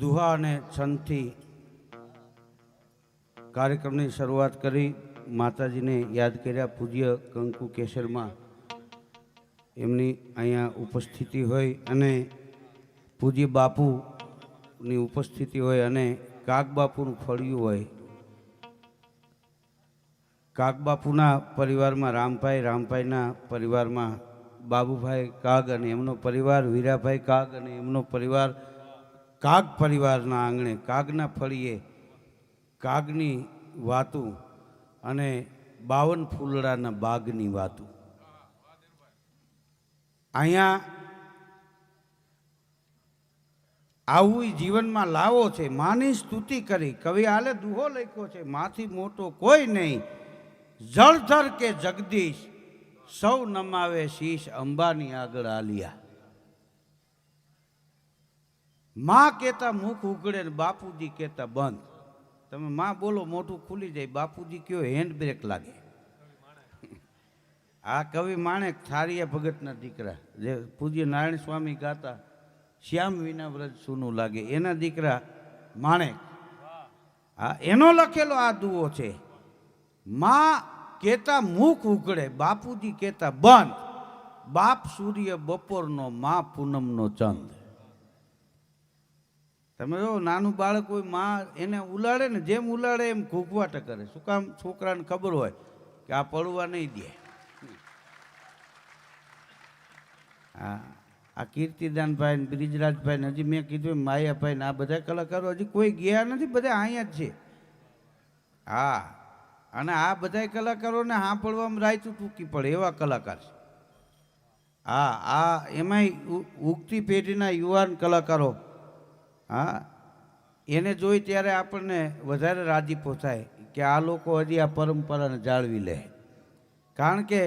દુહા અને છંદથી કાર્યક્રમની શરૂઆત કરી. માતાજીને યાદ કર્યા પૂજ્ય કંકુ કેસરમાં. એમની અહીંયા ઉપસ્થિતિ હોય અને પૂજ્ય બાપુની ઉપસ્થિતિ હોય અને કાગબાપુનું ફળિયું હોય. કાગબાપુના પરિવારમાં રામભાઈ, રામભાઈના પરિવારમાં બાબુભાઈ કાગ અને એમનો પરિવાર, વીરાભાઈ કાગ અને એમનો પરિવાર કાગ પરિવારના આંગણે, કાગના ફળીએ કાગની વાતું અને બાવન ફૂલડાના બાગની વાતું. અહીંયા આવું જીવનમાં લાવો છે, માની સ્તુતિ કરી. કવિ હાલે દુહો લખ્યો છે, માથી મોટો કોઈ નહીં. જળધર કે જગદીશ, સૌ નમાવે શીશ અંબાની આગળ આલિયા. માં કહેતા મુખ ઉઘડે ને બાપુજી કહેતા બંધ. તમે માં બોલો, મોઢું ખુલી જાય, બાપુજી કયો હેન્ડ બ્રેક લાગે. આ કવિ માણેક થારીયા ભગતના દીકરા, જે પૂજ્ય નારાયણ સ્વામી ગાતા, શ્યામ વિના વ્રજ સુનું લાગે. એના દીકરા માણેક હા, એનો લખેલો આ દુઓ છે, માં કહેતા મુખ ઉઘડે, બાપુજી કહેતા બંધ. બાપ સૂર્ય બપોરનો, માં પૂનમનો ચંદ. તમે જો નાનું બાળક હોય, માં એને ઉલાડે ને જેમ ઉલાડે એમ ઘૂંઘવાટ કરે. શું કામ? છોકરાને ખબર હોય કે આ પડવા નહીં દે. હા. આ કીર્તિદાનભાઈ ને બ્રિજરાજભાઈ ને હજી મેં કીધું માયાભાઈ ને આ બધા કલાકારો હજી કોઈ ગયા નથી, બધા અહીંયા જ છે. હા. અને આ બધા કલાકારોને સાંભળવામાં રાયતું ટૂંકી પડે એવા કલાકાર છે. હા, આ એમાંય ઉગતી પેઢીના યુવાન કલાકારો હા. એને જોઈ ત્યારે આપણને વધારે રાજીપો થાય કે આ લોકો હજી આ પરંપરાને જાળવી લે. કારણ કે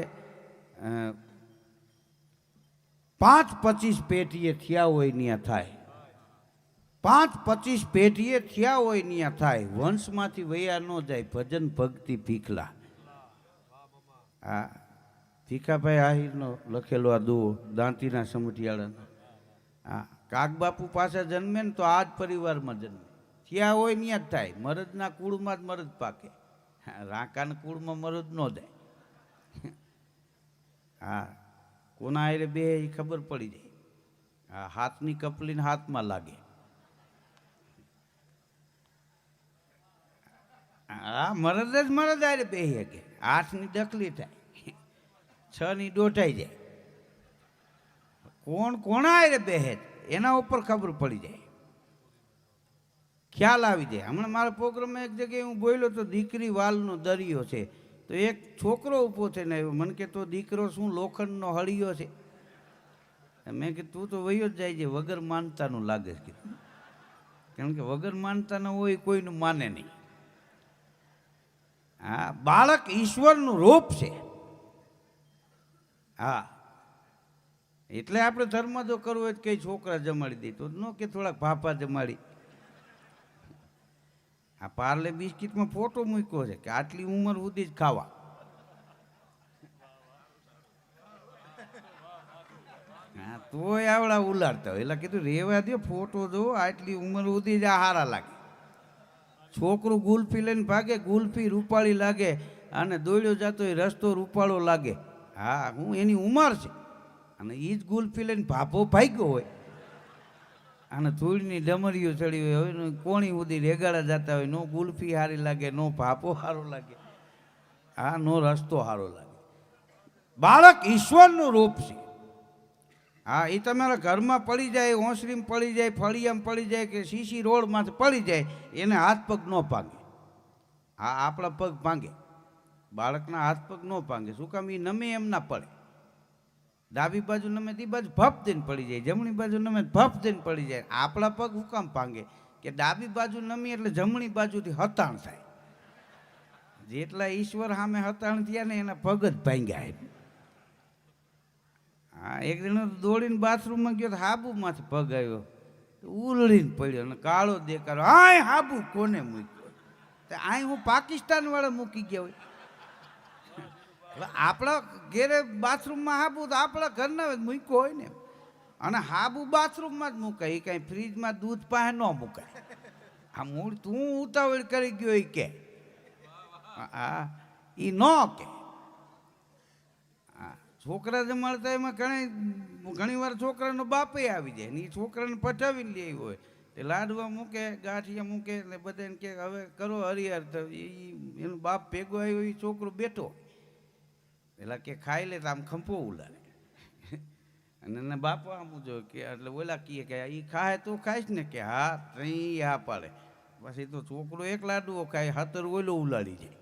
પાંચ પચીસ પેઢીએ થયા હોય ત્યાં થાય. પાંચ પચીસ પેઢીએ થયા હોય ત્યાં થાય. વંશમાંથી વૈયા ન જાય. ભજન ભક્તિ ભીખલા. હા. ભીખાભાઈ આહિરનો લખેલો આ દુઓ દાંતીના સમટિયાળાનો હા. કાગબાપુ પાસે જન્મે ને તો આ જ પરિવારમાં જન્મે. ત્યાં હોય ત્યાં જ થાય. મરદના કુળમાં જ મરદ પાકે. રાંકાના કુળમાં મરદ ન જાય. હા, કોના આરે બે ખબર પડી જાય. હા, હાથની કપલીને હાથમાં લાગે. હા મરદ જ મરદ આરે બે કે આઠની ડકલી થાય. છ ની દોટાઈ જાય. કોણ કોણા આરે બેહે એના ઉપર ખબર પડી જાય. ખ્યાલ આવી જાય. હમણાં મારા પ્રોગ્રામમાં એક જગ્યાએ હું બોલ્યો તો દીકરી વાલનો દરિયો છે. તો એક છોકરો ઊભો છે ને મને કે, તો દીકરો શું લોખંડનો હળિયો છે? મેં કીધું, તું તો વયો જ જાય છે. વગર માનતાનું લાગે છે. કારણ કે વગર માનતાનું હોય, કોઈનું માને નહીં. હા, બાળક ઈશ્વરનું રૂપ છે. હા. એટલે આપણે ધર્મ જો કરવો હોય કંઈ છોકરા જમાડી દે. તો ન કે થોડાક ભાપા જમાડી. આ પાર્લે બિસ્કિટમાં ફોટો મૂક્યો છે કે આટલી ઉંમર સુધી જ ખાવા. હા, તોય આવડા ઉલાડતા હોય. એટલે કીધું, રેવા દો ફોટો જો આટલી ઉંમર સુધી જ આ હારા લાગે. છોકરું ગુલ્ફી લઈને ભાગે, ગુલ્ફી રૂપાળી લાગે અને દોડ્યો જતો હોય, રસ્તો રૂપાળો લાગે. હા, હું એની ઉંમર છે. અને એ જ ગુલ્ફી લઈને ભાભો ભાગ્યો હોય. અને ધૂળની ડમરીઓ ચડી હોય. હવે કોણી ઉદી રેગાડા જતા હોય. નો ગુલ્ફી સારી લાગે, નો ભાપો સારો લાગે. હા નો રસ્તો સારો લાગે. બાળક ઈશ્વરનું રૂપ છે. હા એ તમારા ઘરમાં પડી જાય, ઓસરીમાં પડી જાય, ફળિયામાં પડી જાય કે સીસી રોડમાંથી પડી જાય, એને હાથ પગ ન ભાંગે. હા, આપણા પગ ભાંગે. બાળકના હાથ પગ ન ભાંગે. શું કામ એ નમે એમ ના પડે? ડાબી બાજુ નમે તે બાજુ ભપ દઈને પડી જાય, જમણી બાજુ નમે ભપ દઈને પડી જાય, આપણા પગ હુકામ ભાંગે કે ડાબી બાજુ નમી એટલે જમણી બાજુથી હતાણ થાય. જેટલા ઈશ્વર સામે હતાણ થયા ને એના પગ જ ભાંગ્યા હા, એક જણો દોડીને બાથરૂમમાં ગયો તો હાબુમાંથી પગ આવ્યો ઉલળીને પડ્યો અને કાળો દેખાડો આય હાબુ કોને મૂક્યો? આય હું પાકિસ્તાન વાળા મૂકી ગયા હોય. આપણા ઘેરે બાથરૂમમાં હાબુ તો આપણા ઘરના જ મૂક્યો હોય ને અને હાબુ બાથરૂમમાં જ મૂકે એ કાંઈ ફ્રીજમાં દૂધ પાસે ન મૂકાય. આ મૂળ તું ઉતાવળ કરી ગયો એ કે. હા એ ન કે. છોકરા જમાડતા એમાં ઘણી ઘણી વાર છોકરાનો બાપે આવી જાય ને એ છોકરાને પટાવીને લે હોય. તે લાડવા મૂકે, ગાંઠિયા મૂકે એટલે બધાને કે હવે કરો હરિહર એ એનો બાપ ભેગો આવ્યો એ છોકરો બેઠો. પેલા કે ખાઈ લે તો આમ ખંભો ઉલાડે અને એને બાપા આમ જો કે, એટલે ઓલા કીએ કે એ ખાય તો ખાઈશ ને? કે, હા ત્રણ હા પાડે. પછી તો છોકરો એક લાડવો ખાય, હાથર ઓલો ઉલાડી જાય.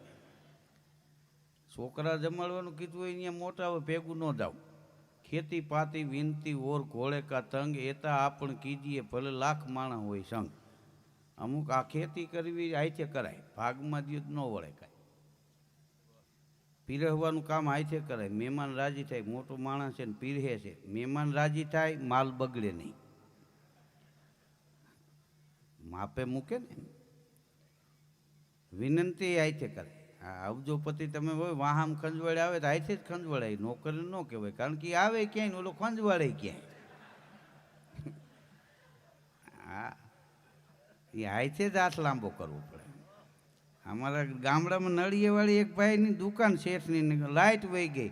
છોકરા જમાડવાનું કીધું હોય અહીંયા મોટા હોય, ભેગું ન જાવ. ખેતી પાતી, વિનતી, ઓર ઘોળે કા તંગ એતા આપણ કીજીએ, ભલે લાખ માણા હોય સંગ. અમુક આ ખેતી કરવી આઈથે કરાય. ભાગમાં જ ન વળે કાંઈ. પીરહવાનું કામ આઈથે કરાય. મહેમાન રાજી થાય, મોટો માણસ છે ને પીરહે છે. મહેમાન રાજી થાય, માલ બગડે નહીં. માપે મૂકે ને. વિનંતી આઈથે કરે આ આવજો પતિ તમે હોય, વાહામ ખંજવાડે આવે તો આઈથે જ ખંજવાડાય નોકરી ન કહેવાય, કારણ કે આવે ક્યાંય ને ઓલો ખંજવાડે ક્યાંય. હા એ આઈથે જ હાથ લાંબો કરવો પડે. અમારા ગામડામાં નળિયેવાળી એક ભાઈની દુકાન શેઠની લાઇટ વહી ગઈ.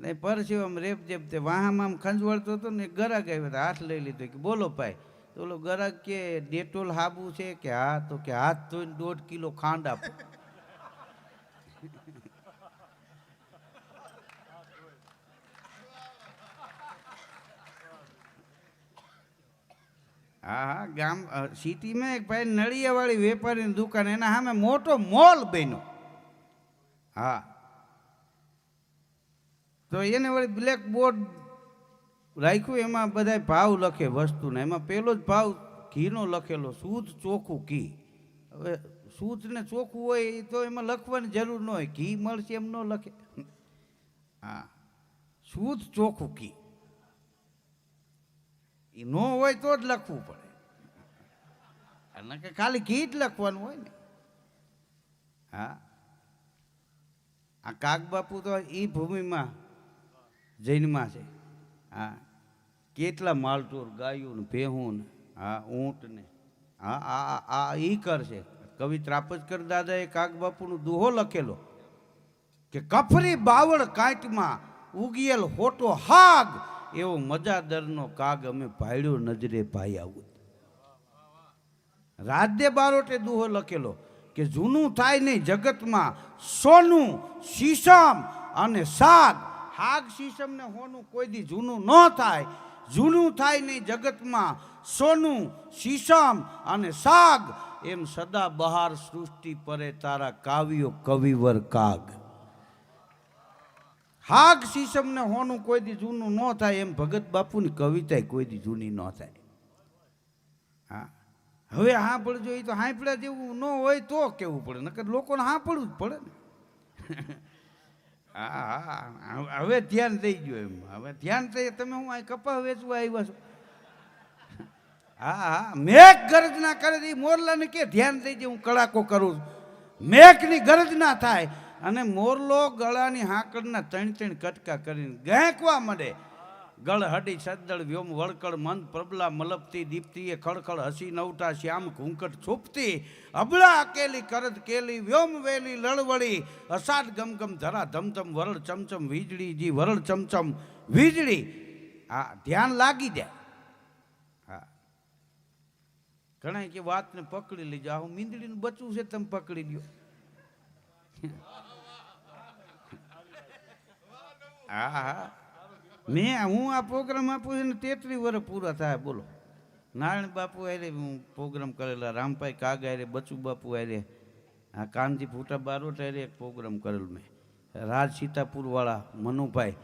ને પરસેવામાં રેપ જેપ તે વાહામાં આમ ખંજવાળતો હતો ને ગરાક આવ્યો તો હાથ લઈ લીધો. કે બોલો ભાઈ. તો ઓલો ગરાક કે ડેટોલ હાબુ છે કે હા? તો કે હાથ ધોઈને દોઢ કિલો ખાંડ આપો. હા હા ગામ સિટીમાં એક ભાઈ નળિયાવાળી વેપારીની દુકાન, એના સામે મોટો મોલ બન્યો. હા. તો એને વળી બ્લેક બોર્ડ રાખ્યું, એમાં બધા ભાવ લખે વસ્તુના. એમાં પેલો જ ભાવ ઘીનો લખેલો શુદ્ધ ચોખ્ખું ઘી. હવે શુદ્ધ ને ચોખ્ખું હોય એ તો એમાં લખવાની જરૂર ન હોય. ઘી મળશે એમ ન લખે. હા. શુદ્ધ ચોખ્ખું ઘી. એ ન હોય તો જ લખવું પડે. અને કે ખાલી ગીત લખવાનું હોય ને. હા. આ કાગબાપુ તો એ ભૂમિમાં જૈનમાં છે. હા. કેટલા માલતોર ગાયું ને ભેહું ને, હા, ઊંટ ને. હા, આ, આ- એ કરશે. કવિ ત્રાપજકર દાદાએ કાગબાપુનો દુહો લખેલો કે કફરી બાવળ કાંટમાં ઉગિયેલ હોટો હાગ એવો મજાદરનો કાગ અમે પાડ્યો નજરે ભાઈ આવું. રાજ્ય બારોટે દુહો લખેલો કે જૂનું થાય નહીં જગતમાં, સોનું, શીશમ અને સાગ. હાગ, શીશમ ને હોનું કોઈ દી જૂનું ન થાય. જૂનું થાય નહીં જગતમાં, સોનું, શીશમ અને સાગ. એમ સદા બહાર સૃષ્ટિ પરે તારા કાવ્યો કવિવર કાગ. હાગ શીશમ ને હોનું કોઈ દી જૂનું ન થાય, એમ ભગત બાપુની કવિતા કોઈ દી જૂની ન થાય. હા. હવે સાંભળજો એ તો સાંભળ્યા જેવું ન હોય તો કેવું પડે? નકર લોકોને સાંભળવું જ પડે ને. હા હા. હવે ધ્યાન થઈ ગયું એમ. હવે ધ્યાન થઈ તમે હું અહીં કપા વેચવા આવ્યા છો? હા હા. મેઘ ગરજના કરે મોરલાને કે ધ્યાન થઈ જાય હું કડાકો કરું છું. મેઘની ગરજના થાય. અને મોરલો ગળાની હાંકડના ત્રણ ત્રણ કટકા કરીને ગેંકવા મળે ગળ હડી સદ્દળ વ્યોમ વળકળ મંદ પ્રબલા મલપતી દીપ્તિએ ખળખળ હસી નવટા શ્યામ ઘૂંકટ છૂપતી, અબળા અકેલી કરત કેલી, વ્યોમ વેલી લળવળી અસાદ ગમગમ ધરા ધમધમ વરળ ચમચમ વીજળી જી વરળ ચમચમ વીજળી. હા ધ્યાન લાગી જાય હા. ઘણા કે વાતને પકડી લીજો. હું મીંદડીનું બચવું છે, તમે પકડી લ્યો. હા મેં હું આ પ્રોગ્રામ આપું છું ને તેત્રીસ વર્ષ પૂરા થાય, બોલો. નારાયણ બાપુ આરે હું પ્રોગ્રામ કરેલા, રામભાઈ કાગ આરે બચુ બાપુ આરે આ કાનજી ફૂટા બારોટ આરે એક પ્રોગ્રામ કરેલો મેં. રાજ સીતાપુરવાળા મનુભાઈ,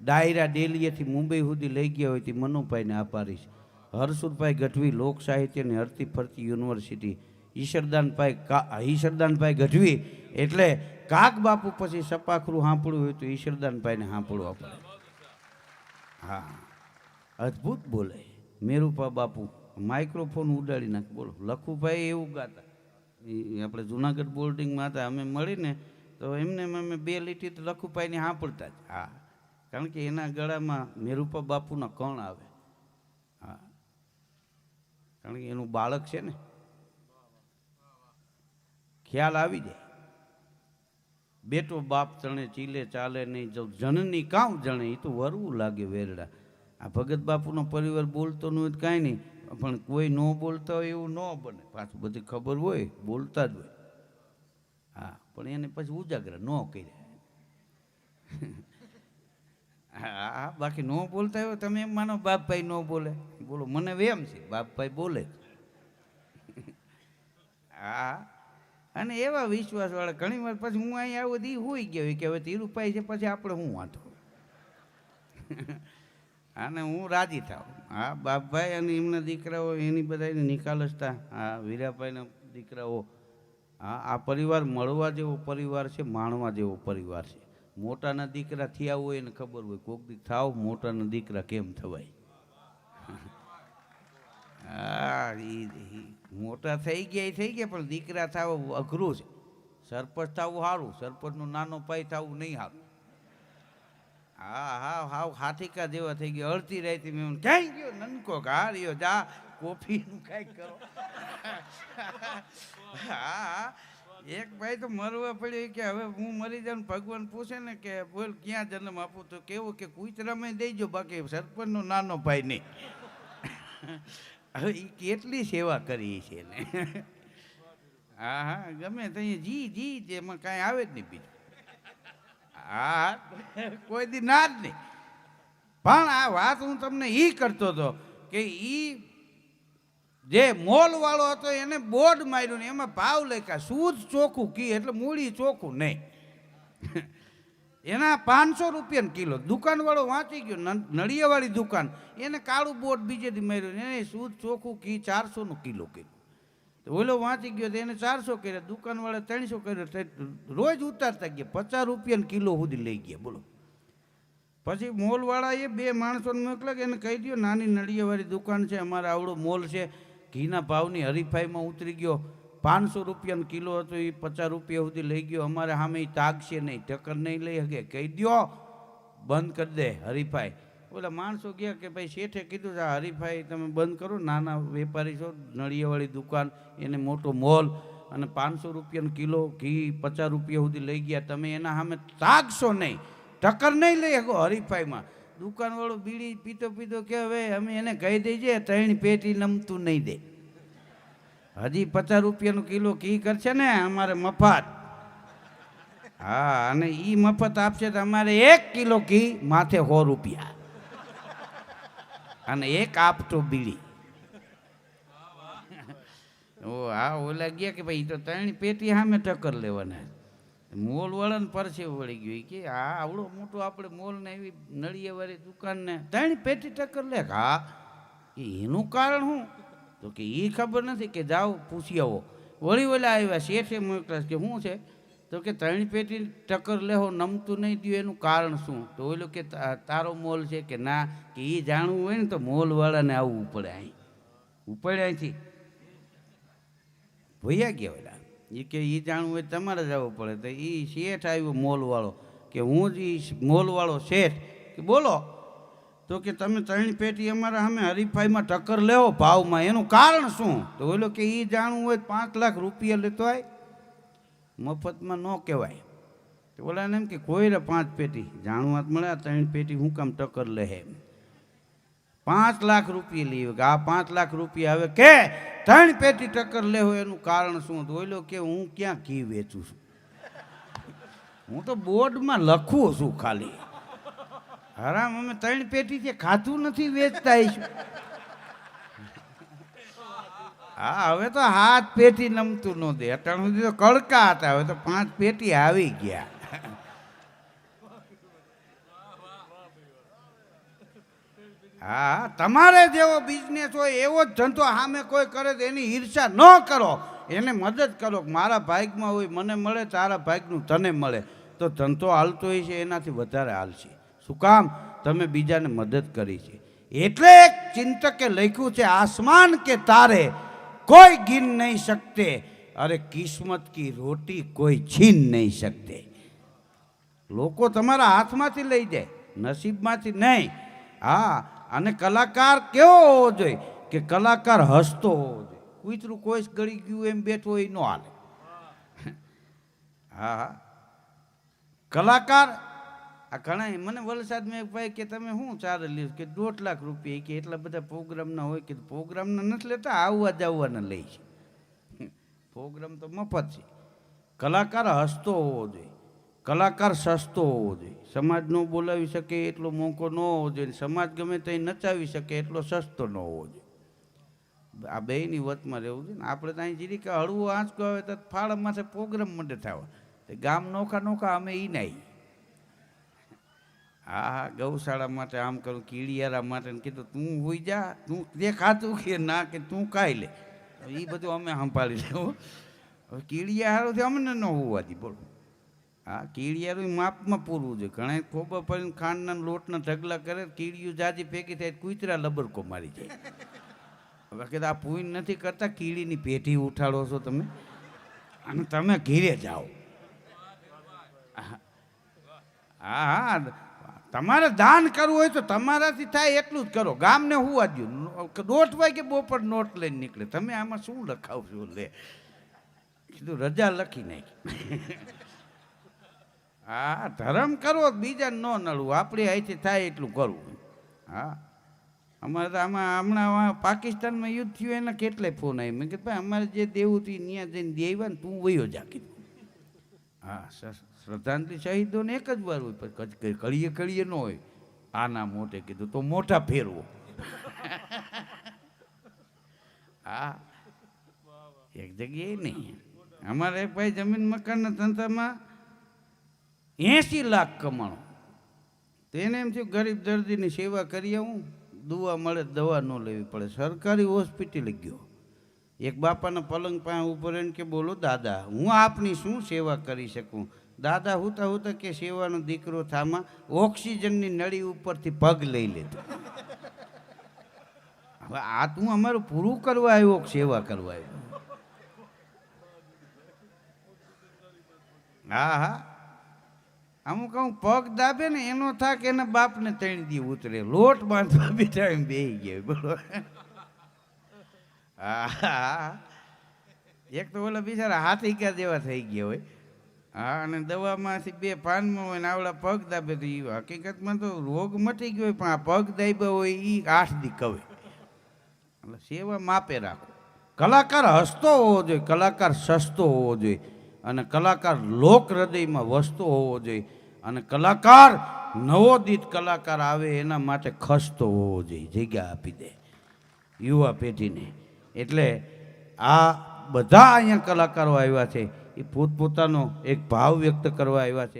ડાયરા ડેલીએથી મુંબઈ સુધી લઈ ગયા હોય તે મનુભાઈને આપારીશ હર્ષુરભાઈ ગઢવી લોક સાહિત્યની હરતી ફરતી યુનિવર્સિટી, ઈશરદાનભાઈ કા, ઈશરદાનભાઈ ગઢવી એટલે કાગ બાપુ પછી સપાખરું સાંભળવું હોય તો ઈશ્વરદાનભાઈને સાંભળવા પડે હા. અદ્ભુત બોલે. મેરુપા બાપુ, માઇક્રોફોન ઉડાડી નાખ, બોલો. લખુભાઈ એવું ગાતા. આપણે જુનાગઢ બોર્ડિંગમાં હતા, અમે મળીને તો એમને અમે બે લીટી તો લખુભાઈને સાંપડતા જ. હા. કારણ કે એના ગળામાં મેરુપા બાપુના કણ આવે. હા. કારણ કે એનું બાળક છે ને. ખ્યાલ આવી જાય. બેટો બાપ તણે ચીલે, ચાલે નહીં, જો જનની કામ જણે એ તો વરવું લાગે વેરડા. આ ભગત બાપુનો પરિવાર બોલતો ન હોય કાંઈ નહીં, પણ કોઈ ન બોલતા હોય એવું ન બને. પાછું બધી ખબર હોય, બોલતા જ હોય. હા, પણ એને પછી ઉજાગર ન કર્યા. હા બાકી ન બોલતા હોય, તમે એમ માનો બાપભાઈ ન બોલે. બોલો, મને વેમ છે, બાપભાઈ બોલે હા અને એવા વિશ્વાસવાળા ઘણી વાર પછી હું અહીં આવું બધી હોઈ ગયો કે હવે ધીરુભાઈ છે, પછી આપણે હું વાંધો? અને હું રાજી થાવ. હા, બાપભાઈ અને એમના દીકરાઓ એની બધાને નિકાલ હતા હા, વીરાભાઈના દીકરાઓ. હા, આ પરિવાર મળવા જેવો પરિવાર છે, માણવા જેવો પરિવાર છે. મોટાના દીકરા થયા હોય એને ખબર હોય. કોક દી થાવ, મોટાના દીકરા કેમ થવાય? હા મોટા થઈ ગયા એ થઈ ગયા, પણ દીકરા થાવ અઘરું છે. સરપંચ થવું સારું સરપંચનો નાનો પાય થવું નહીં સારું હા હા હાવ, હાથીકા જેવા થઈ ગયા. અડધી રાતી મેં ક્યાંય ગયો? નનકો ઘા રહ્યો. જા, કોફીનું કાંઈક કરો. હા એક ભાઈ તો મરવા પડ્યો કે હવે હું મરી જાઉં ભગવાન પૂછે ને કે બોલ, ક્યાં જન્મ આપું? તો કેવું કે કુતરામાં દેજો, બાકી સરપંચનો નાનો ભાઈ નહીં. હવે એ કેટલી સેવા કરી છે ને? હા હા, ગમે તો જી જી જ એમાં કાંઈ આવે જ નહીં બીજું. હા, કોઈ દી ના જ નહીં. પણ આ વાત હું તમને એ કરતો હતો કે એ જે મોલ વાળો હતો એને બોર્ડ માર્યું ને એમાં ભાવ લખ્યા શુદ્ધ ચોખ્ખું કી એટલે મૂળી ચોખ્ખું નહીં. એના પાંચસો રૂપિયા કિલો. દુકાનવાળો વાંચી ગયો નળિયાવાળી દુકાન. એને કાળું બોટ બીજેથી માર્યું એને શુદ્ધ ચોખ્ખું ઘી ચારસોનું કિલો કર્યું. ઓલો વાંચી ગયો તો એને ચારસો કર્યા, દુકાનવાળા ત્રણસો કર્યો રોજ ઉતારતા ગયા, પચાસ રૂપિયાનો કિલો સુધી લઈ ગયા, બોલો. પછી મોલવાળાએ બે માણસોને મોકલ્યા કે એને કહી દો નાની નળિયાવાળી દુકાન છે, અમારે આવડો મોલ છે, ઘીના ભાવની હરીફાઈમાં ઉતરી ગયો પાંચસો રૂપિયાનો કિલો હતો, એ પચાસ રૂપિયા સુધી લઈ ગયો. અમારે સામે તાગશે નહીં ટક્કર નહીં લઈ શકે. કહી દો બંધ કરી દે હરીફાઈ. ઓલા માણસો ગયા કે ભાઈ શેઠે કીધું છે, આ હરીફાઈ તમે બંધ કરો, નાના વેપારી છો, નળિયાવાળી દુકાન, એને મોટો મોલ અને પાંચસો રૂપિયાનો કિલો ઘી પચાસ રૂપિયા સુધી લઈ ગયા. તમે એના સામે તાગશો નહીં ટક્કર નહીં લઈ શકો હરીફાઈમાં. દુકાનવાળો બીડી પીતો પીતો કે હવે અમે એને કહી દઈએ ત્રણ પેટી નમતું નહીં દે. હજી પચાસ રૂપિયાનું કિલો ઘી કરશે ને અમારે મફત. હા, અને એ મફત આપશે તો અમારે એક કિલો ઘી માથે સો રૂપિયા. અને એક આપતો બીડી. ઓ હા ઓલા ગયા કે ભાઈ તો ત્રણ પેટી સામે ટક્કર લેવાના મોલ વળન પરસે વળી ગયું. કે આ આવડો મોટો આપણે મોલ ને એવી નળિયાવાળી દુકાન ને ત્રણ પેટી ટક્કર લે. હા એનું કારણ શું? તો કે એ ખબર નથી કે જાઓ, પૂછી આવો. વળી ઓલા આવ્યા, શેઠે મોકલા કે શું છે? તો કે ત્રણ પેટી ટક્કર લેહો, નમતું નહીં દઉં એનું કારણ શું? તો ઓલું કે તારો મોલ છે કે ના? કે એ જાણવું હોય ને તો મોલવાળાને આવવું પડે અહીં. ઉપડે અહીંથી. ભૈયા ગયા ઓલા એ કે એ જાણવું હોય તમારે જવું પડે. તો એ શેઠ આવ્યો મોલવાળો. કે હું જ એ મોલવાળો શેઠ. કે બોલો. તો કે તમે ત્રણ પેટી અમારા અમે હરીફાઈમાં ટક્કર લેવો ભાવમાં. એનું કારણ શું? તો ઓલો કે એ જાણવું હોય પાંચ લાખ રૂપિયા લેતો હોય મફતમાં ન કહેવાય. તો ઓલાને એમ કે કોઈને પાંચ પેટી. જાણવા મળે આ ત્રણ પેટી હું કામ ટક્કર લે એમ. પાંચ લાખ રૂપિયા લઈ કે આ પાંચ લાખ રૂપિયા હવે કે ત્રણ પેટી ટક્કર લેવો એનું કારણ શું? તો ઓલો કે હું ક્યાં ઘી વેચું છું? હું તો બોર્ડમાં લખું છું ખાલી. હરામ, અમે ત્રણ પેટી છે ખાતું નથી, વેચતા હા, હવે તો હાથ પેટી નમતું ન દે. અત્યાર સુધી તો કડકા હતા, હવે તો પાંચ પેટી આવી ગયા. હા, તમારે જેવો બિઝનેસ હોય, એવો જ ધંધો સામે કોઈ કરે તો એની ઈર્ષા ન કરો. એને મદદ કરો મારા ભાગમાં હોય, મને મળે, તારા ભાગનું તને મળે. તો ધંધો હાલતો હોય છે, એનાથી વધારે હાલશે. શું કામ? તમે બીજાને મદદ કરી છે. એટલે એક ચિંતકે લખ્યું છે, આસમાન કે તારે કોઈ ગીન નહીં શકતે. અરે કિસ્મત કી રોટી કોઈ છીન નહીં શકતે. લોકો તમારા હાથમાંથી લઈ જાય, નસીબમાંથી નહીં. હા, અને કલાકાર કેવો હોવો જોઈએ કે કલાકાર હસતો હોવો જોઈએ. કૂતરું કોઈ ગળી ગયું એમ બેઠો હોય ન હાલે. હા. કલાકાર આ ઘણા મને વલસાડમાં એક ભાઈ કે તમે શું ચાલે લ્યો કે દોઢ લાખ રૂપિયા કે એટલા બધા પ્રોગ્રામના હોય કે પ્રોગ્રામના નથી લેતા, આવવા જવાના લઈ છે. પ્રોગ્રામ તો મફત છે. કલાકાર હસતો હોવો જોઈએ. કલાકાર સસ્તો હોવો જોઈએ. સમાજ ન બોલાવી શકે એટલો મોકો ન હોવો જોઈએ. સમાજ ગમે તે નચાવી શકે એટલો સસ્તો ન હોવો જોઈએ. આ બેની વતમાં રહેવું જોઈએ ને. આપણે તો અહીં જીરી કે હળવું આંચકો આવે તો ફાળા માથે પ્રોગ્રામ માટે થવા. ગામ નોખા નોખા અમે એ નહીં હા ગૌશાળા માટે આમ કરું, કીડિયારા માટે કીધું, તું હોઈ જા, તું તે ખાતું કે ના કે તું કાંઈ લે. એ બધું અમે સંભાળી લેવું હવે કીડિયા હારું અમને ન હોવા દી, બોલો. હા, કીડિયારું માપમાં પૂરવું જોઈએ. ઘણા ખોબા પડીને ખાંડના લોટના ઢગલા કરે, કીડિયું જાજી ભેગી થાય, કૂતરા લબરકો મારી જાય. હવે કીધું, આ પૂઈ નથી કરતા, કીડીની પેઢી ઉઠાડો છો તમે. અને તમે ઘીરે જાઓ. હા હા તમારે દાન કરવું હોય તો તમારાથી થાય એટલું જ કરો. ગામને હું દો દોઢ વાગે બપોર નોટ લઈને નીકળે. તમે આમાં શું લખાવશો? લે. કીધું, રજા લખી નાખી. હા, ધર્મ કરવો બીજા ન નડવું. આપણે અહીંથી થાય એટલું કરવું. હા. અમારે તો આમાં હમણાં પાકિસ્તાનમાં યુદ્ધ થયું, એના કેટલાય ફોન આવી મેં કીધું, ભાઈ, અમારે જે દેવું હતું ત્યાં જઈને દેવા ને તું વયો જા. કીધું. હા સ- શ્રદ્ધાંજલિ શહીદોને એક જ વાર હોય, પણ કળીએ કળીએ ન હોય. આના મોટે કીધું, તો મોટા ફેરવો. હા એક જગ્યાએ નહીં. અમારે એક ભાઈ જમીન મકાનના ધંધામાં એંસી લાખ કમાણો. તેને એમ થયું, ગરીબ દર્દીની સેવા કરી આવું. દુવા મળે દવા ન લેવી પડે. સરકારી હોસ્પિટલ ગયો. એક બાપાના પલંગ પાસે ઉપર એમ કે, બોલો દાદા, હું આપની શું સેવા કરી શકું? દાદા હુતા હુતા કે સેવાનો દીકરો થામાં ઓક્સિજનની નળી ઉપરથી પગ લઈ લેતો. હવે આ તું અમારું પૂરું કરવા આવ્યો સેવા કરવા આવ્યો? હા હા. અમુક કહું, પગ દાબે ને એનો થાક એના બાપને ત્રણ દી ઉતરે. લોટ બાંધવા બી એમ બેહી ગયો, બોલો. હા એક તો ઓલા બિચારા હાથી ક્યાં જેવા થઈ ગયા હોય. હા અને દવામાંથી બે પાનમાં હોય ને આવડા પગ દાબે તો એ હકીકતમાં તો રોગ મટી ગયો હોય, પણ આ પગ દાબ્યા હોય એ આઠ દી કવે. એટલે સેવા માપે રાખો. કલાકાર હસતો હોવો જોઈએ, કલાકાર સસ્તો હોવો જોઈએ, અને કલાકાર લોક હૃદયમાં વસતો હોવો જોઈએ, અને કલાકાર નવો દીત કલાકાર આવે એના માટે ખસતો હોવો જોઈએ, જગ્યા આપી દે યુવા પેઢીને. એટલે આ બધા અહીંયા કલાકારો આવ્યા છે એ પોતપોતાનો એક ભાવ વ્યક્ત કરવા આવ્યા છે.